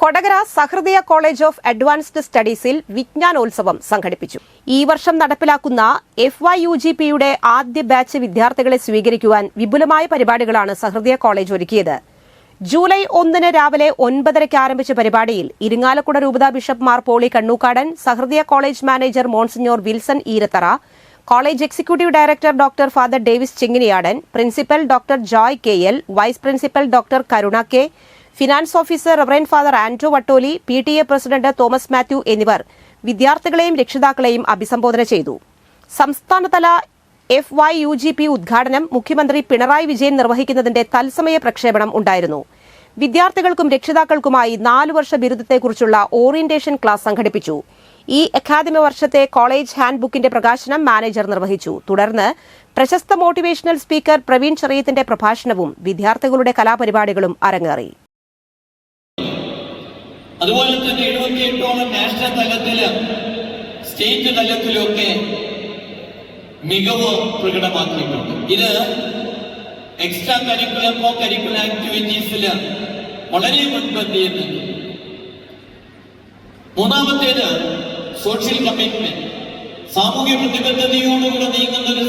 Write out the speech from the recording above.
Kodakara Sahrudaya college of advanced സ്റ്റഡീസിൽ വിജ്ഞാനോത്സവം സംഘടിപ്പിച്ചു. ഈ വർഷം നടപ്പിലാക്കുന്ന എഫ് വൈ യു ജി പിയുടെ ആദ്യ ബാച്ച് വിദ്യാർത്ഥികളെ സ്വീകരിക്കുവാൻ വിപുലമായ പരിപാടികളാണ് സഹൃദയ കോളേജ് ഒരുക്കിയത്. ജൂലൈ ഒന്നിന് രാവിലെ ഒൻപതരയ്ക്ക് ആരംഭിച്ച പരിപാടിയിൽ ഇരിങ്ങാലക്കുട രൂപതാ bishop Mar Poly Kannookadan Sahrudaya college manager monsignor Wilson Eerathara college executive director doctor father Davis Chinginiyadan principal doctor Joy K L vice principal doctor Karuna K finance officer reverend father Andrew Vattoli P T A president Thomas Mathew എന്നിവർ വിദ്യാർത്ഥികളെയും രക്ഷിതാക്കളെയും അഭിസംബോധന ചെയ്തു. സംസ്ഥാനതല F Y U G P ഉദ്ഘാടനം മുഖ്യമന്ത്രി പിണറായി വിജയൻ നിർവഹിക്കുന്നതിന്റെ തത്സമയ പ്രക്ഷേപണം ഉണ്ടായിരുന്നു. വിദ്യാർത്ഥികൾക്കും രക്ഷിതാക്കൾക്കുമായി നാലു വർഷ ബിരുദത്തെക്കുറിച്ചുള്ള ഓറിയന്റേഷൻ ക്ലാസ് സംഘടിപ്പിച്ചു. ഈ അക്കാദമി വർഷത്തെ കോളേജ് ഹാൻഡ് ബുക്കിന്റെ പ്രകാശനം മാനേജർ നിർവഹിച്ചു. തുടർന്ന് പ്രശസ്ത മോട്ടിവേഷണൽ സ്പീക്കർ പ്രവീൺ ചെറിയത്തിന്റെ പ്രഭാഷണവും വിദ്യാർത്ഥികളുടെ കലാപരിപാടികളും അരങ്ങേറി. അതുപോലെ തന്നെ എഴുപത്തിയെട്ടോളം നാഷണൽ തലത്തിൽ സ്റ്റേറ്റ് തലത്തിലൊക്കെ മികവ് പ്രകടമാക്കിയിട്ടുണ്ട്. ഇത് എക്സ്ട്രാ കരിക്കുലർ കോ കരിക്കുലർ ആക്ടിവിറ്റീസിൽ വളരെ മുൻപന്തിയിൽ മൂന്നാമത്തേത് സോഷ്യൽ കമ്മിറ്റ്മെന്റ് സാമൂഹ്യ പ്രതിബദ്ധതയോടുകൂടെ നീങ്ങുന്ന ഒരു